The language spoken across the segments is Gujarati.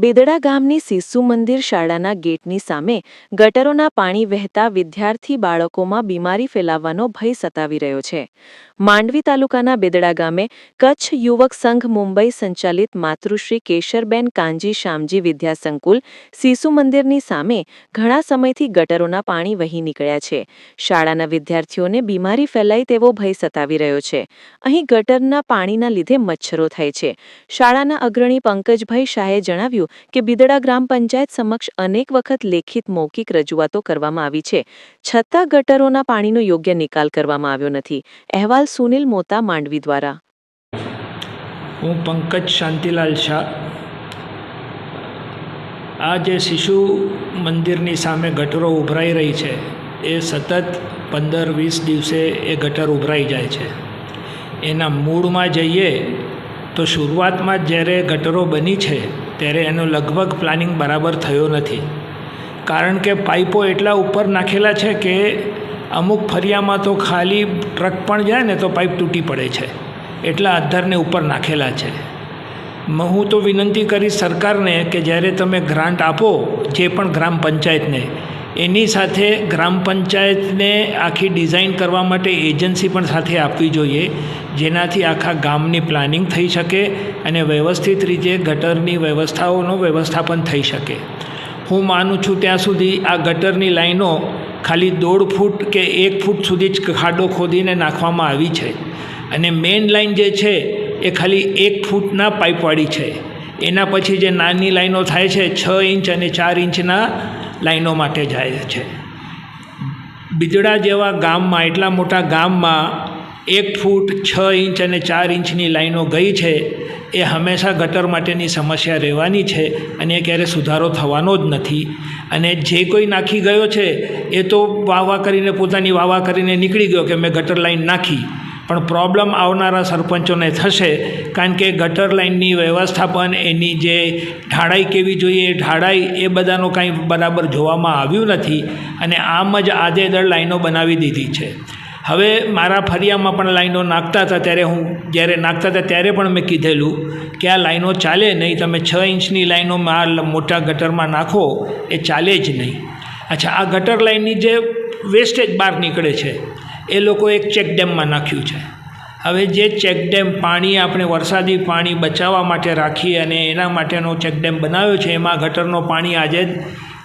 બેદડા ગામની સિસુ મંદિર શાળાના ગેટની સામે ગટરોના પાણી વહેતા વિદ્યાર્થી બાળકોમાં બીમારી ફેલાવવાનો ભય સતાવી રહ્યો છે. માંડવી તાલુકાના બેદડા ગામે કચ્છ યુવક સંઘ મુંબઈ સંચાલિત માતૃશ્રી કેશરબેન કાંજી શામજી વિદ્યાસંકુલ સિસુ મંદિરની સામે ઘણા સમયથી ગટરોના પાણી વહી નીકળ્યા છે. શાળાના વિદ્યાર્થીઓને બીમારી ફેલાય તેવો ભય સતાવી રહ્યો છે. અહીં ગટરના પાણીના લીધે મચ્છરો થાય છે. શાળાના અગ્રણી પંકજભાઈ શાહે જણાવ્યું કે બિદડા ગ્રામ પંચાયત સમક્ષ અનેક વખત લેખિત મૌખિક રજૂઆતો કરવામાં આવી છે. છતાં ગટરોના પાણીનો યોગ્ય નિકાલ કરવામાં આવ્યો નથી. અહેવાલ સુનિલ મોતા, માંડવી દ્વારા. હું પંકજ શાંતિલાલ શાહ. આ જે શિશુ મંદિરની સામે ગટરો ઉભરાઈ રહી છે, એ સતત પંદર વીસ દિવસે એ ગટર ઉભરાઈ જાય છે. એના મૂળમાં જઈએ તો શરૂઆતમાં જ્યારે ગટરો બની છે ત્યારે એનો લગભગ પ્લાનિંગ બરાબર થયો નથી. કારણ કે પાઇપો એટલા ઉપર નાખેલા છે કે અમુક ફરિયામાં તો ખાલી ટ્રક પણ જાય ને તો પાઇપ તૂટી પડે છે. એટલા આધારને ઉપર નાખેલા છે. હું તો વિનંતી કરીશ સરકારને કે જ્યારે તમે ગ્રાન્ટ આપો, જે પણ ગ્રામ પંચાયતને એની સાથે ગ્રામ પંચાયતને આખી ડિઝાઇન કરવા માટે એજન્સી પણ સાથે આપવી જોઈએ, જેનાથી આખા ગામની પ્લાનિંગ થઈ શકે અને વ્યવસ્થિત રીતે ગટરની વ્યવસ્થાઓનો વ્યવસ્થાપન થઈ શકે. હું માનું છું ત્યાં સુધી આ ગટરની લાઈનો ખાલી દોઢ ફૂટ કે એક ફૂટ સુધી જ ખાડો ખોદીને નાખવામાં આવી છે. અને મેઇન લાઈન જે છે, એ ખાલી એક ફૂટના પાઇપવાળી છે. એના પછી જે નાની લાઈનો થાય છે, છ ઇંચ અને ચાર ઇંચના લાઈનો માટે જાય છે. બિદડા જેવા ગામમાં, એટલા મોટા ગામમાં એક ફૂટ છ ઇંચ અને ચાર ઇંચની લાઈનો ગઈ છે, એ હંમેશા ગટર માટેની સમસ્યા રહેવાની છે અને એ ક્યારે સુધારો થવાનો જ નથી. અને જે કોઈ નાખી ગયો છે, એ તો વાવા કરીને, પોતાની વાવા કરીને નીકળી ગયો કે મેં ગટર લાઈન નાખી. પણ પ્રોબ્લેમ આવનારા સરપંચોને થશે, કારણ કે ગટર લાઇનની વ્યવસ્થાપન, એની જે ઢાળાઈ કેવી જોઈએ, ઢાળાઈ એ બધાનો કાંઈ બરાબર જોવામાં આવ્યું નથી અને આમ જ આધેદળ લાઈનો બનાવી દીધી છે. હવે મારા ફરિયામાં પણ લાઈનો નાખતા હતા ત્યારે હું, જ્યારે નાખતા હતા ત્યારે પણ મેં કીધેલું કે આ લાઈનો ચાલે નહીં, તમે છ ઇંચની લાઈનો આ મોટા ગટરમાં નાખો, એ ચાલે જ નહીં. અચ્છા, આ ગટર લાઇનની જે વેસ્ટેજ બહાર નીકળે છે એ લોકો એક ચેકડેમમાં નાખ્યું છે. હવે જે ચેકડેમ પાણી આપણે વરસાદી પાણી બચાવવા માટે રાખી અને એના માટેનો ચેકડેમ બનાવ્યો છે, એમાં ગટરનો પાણી આજે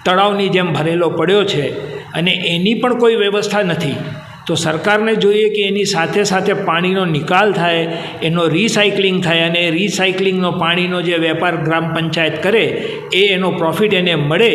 તળાવની જેમ ભરેલો પડ્યો છે અને એની પણ કોઈ વ્યવસ્થા નથી. તો સરકારને જોઈએ કે એની સાથે સાથે પાણીનો નિકાલ થાય, એનો રિસાયકલિંગ થાય અને રિસાયકલિંગનો પાણીનો જે વેપાર ગ્રામ પંચાયત કરે, એ એનો પ્રોફિટ એને મળે.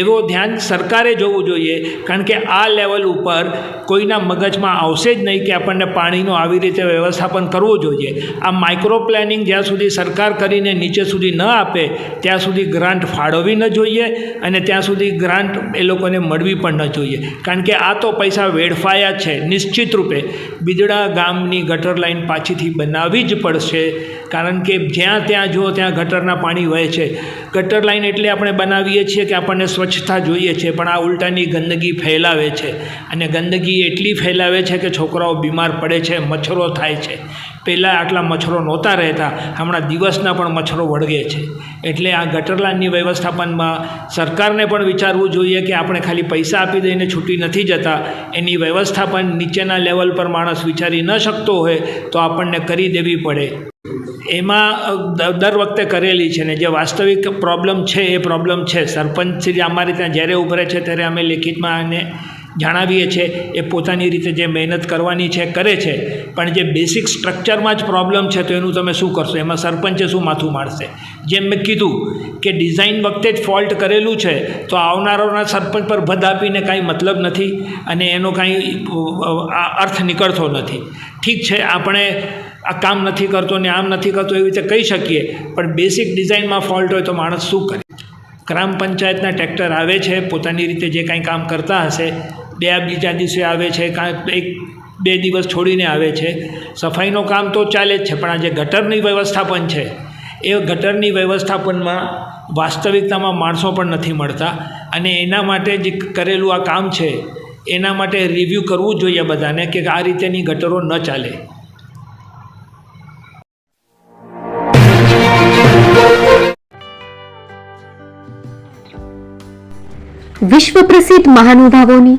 એવો ધ્યાન સરકારે જોવું જોઈએ, કારણ કે આ લેવલ ઉપર કોઈના મગજમાં આવશે જ નહીં કે આપણને પાણીનો આવી રીતે વ્યવસ્થાપન કરવું જોઈએ. આ માઇક્રો પ્લાનિંગ જ્યાં સુધી સરકાર કરીને નીચે સુધી ન આપે, ત્યાં સુધી ગ્રાન્ટ ફાળવવી ન જોઈએ અને ત્યાં સુધી ગ્રાન્ટ એ લોકોને મળવી પણ ન જોઈએ. કારણ કે આ તો પૈસા વેડફાયા જ છે. નિશ્ચિત રૂપે બિદડા ગામની ગટર લાઈન પાછીથી બનાવવી જ પડશે. કારણ કે જ્યાં ત્યાં જુઓ ત્યાં ગટરના પાણી વહે છે. ગટર લાઇન એટલે આપણે બનાવીએ છીએ કે આપણને સ્વચ્છતા જોઈએ છે, પણ આ ઉલટાની ગંદકી ફેલાવે છે. અને ગંદકી એટલી ફેલાવે છે કે છોકરાઓ બીમાર પડે છે, મચ્છરો થાય છે. પહેલાં આટલા મચ્છરો નહોતા રહેતા, હમણાં દિવસના પણ મચ્છરો વળગે છે. એટલે આ ગટરલાઇનની વ્યવસ્થાપનમાં સરકારને પણ વિચારવું જોઈએ કે આપણે ખાલી પૈસા આપી દઈને છૂટી નથી જતા. એની વ્યવસ્થાપન નીચેના લેવલ પર માણસ વિચારી ન શકતો હોય તો આપણને કરી દેવી પડે. એમાં દર વખતે કરેલી છે ને, જે વાસ્તવિક પ્રોબ્લેમ છે એ પ્રોબ્લેમ છે. સરપંચ શ્રી અમારે ત્યાં જ્યારે ઉભરે છે, ત્યારે અમે લેખિતમાં એને જણાવીએ છીએ, એ પોતાની રીતે જે મહેનત કરવાની છે, કરે છે, પણ જે બેસિક સ્ટ્રક્ચરમાં જ પ્રોબ્લેમ છે, તો એનું તમે શું કરશો? એમાં સરપંચે શું માથું મારશે? જેમ મેં કીધું કે ડિઝાઇન વખતે જ ફોલ્ટ કરેલું છે, તો આવનારાના સરપંચ પર ભદ આપીને કાંઈ મતલબ નથી અને એનો કાંઈ અર્થ નીકળતો નથી. ઠીક છે, આપણે આ કામ નથી કરતો ને આમ નથી કરતો એવી રીતે કહી શકીએ, પણ બેસિક ડિઝાઇનમાં ફોલ્ટ હોય તો માણસ શું કરે? ગ્રામ પંચાયતના ટ્રેક્ટર આવે છે, પોતાની રીતે જે કાંઈ કામ કરતા હશે બે બીજા દિવસે આવે છે, કાં એક બે દિવસ છોડીને આવે છે. સફાઈનું કામ તો ચાલે જ છે, પણ આ જે ગટરની વ્યવસ્થાપન છે, એ ગટરની વ્યવસ્થાપનમાં વાસ્તવિકતામાં માણસો પણ નથી મળતા. અને એના માટે જે કરેલું આ કામ છે, એના માટે રિવ્યૂ કરવું જોઈએ બધાને કે આ રીતેની ગટરો ન ચાલે. વિશ્વ પ્રસિદ્ધ મહાનુભાવોની